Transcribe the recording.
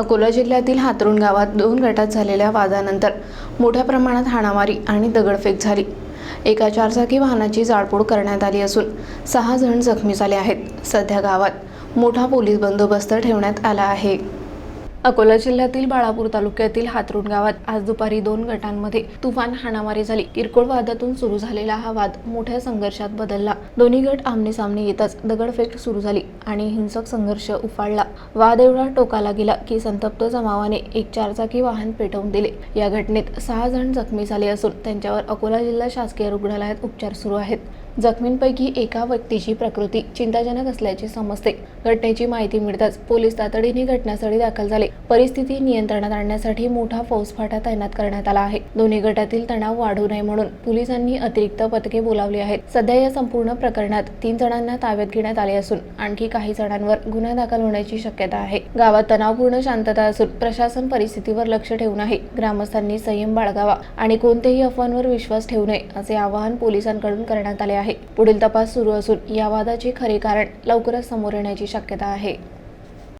अकोला जिल्ह्यातील हातरुण गावात दोन गटात झालेल्या वादानंतर मोठ्या प्रमाणात हाणामारी आणि दगडफेक झाली. एका चारचाकी वाहनाची जाळपोळ करण्यात आली असून सहा जण जखमी झाले आहेत. सध्या गावात मोठा पोलीस बंदोबस्त ठेवण्यात आला आहे. अकोला जिल्ह्यातील बाळापूर तालुक्यातील हातरुण गावात आज दुपारी दोन गटांमध्ये तुफान हाणामारी झाली. किरकोळ वादातून सुरू झालेला हा वाद मोठ्या संघर्षात बदलला. दोन्ही गट आमने सामने येताच दगडफेक सुरू झाली आणि हिंसक संघर्ष उफाळला. वाद एवढा टोकाला गेला की संतप्त जमावाने एक चारचाकी वाहन पेटवून दिले. या घटनेत सहा जण जखमी झाले असून त्यांच्यावर अकोला जिल्हा शासकीय रुग्णालयात उपचार सुरू आहेत. जखमींपैकी एका व्यक्तीची प्रकृती चिंताजनक असल्याचे समजते. घटनेची माहिती मिळताच पोलीस तातडीने घटनास्थळी दाखल झाले. परिस्थिती नियंत्रणात आणण्यासाठी मोठा फौजफाटा तैनात करण्यात आला आहे. दोन्ही गटातील तणाव वाढू नये म्हणून पोलिसांनी अतिरिक्त पथके बोलावली आहेत. सध्या या संपूर्ण प्रकरणात तीन जणांना ताब्यात घेण्यात आले असून आणखी काही जणांवर गुन्हा दाखल होण्याची शक्यता आहे. गावात तणावपूर्ण शांतता असून प्रशासन परिस्थितीवर लक्ष ठेवून आहे. ग्रामस्थांनी संयम बाळगावा आणि कोणत्याही अफवांवर विश्वास ठेवू नये असे आवाहन पोलिसांकडून करण्यात आले आहे. पुढील तपास सुरू असून या वादाचे खरे कारण लवकरच समोर येण्याची शक्यता आहे.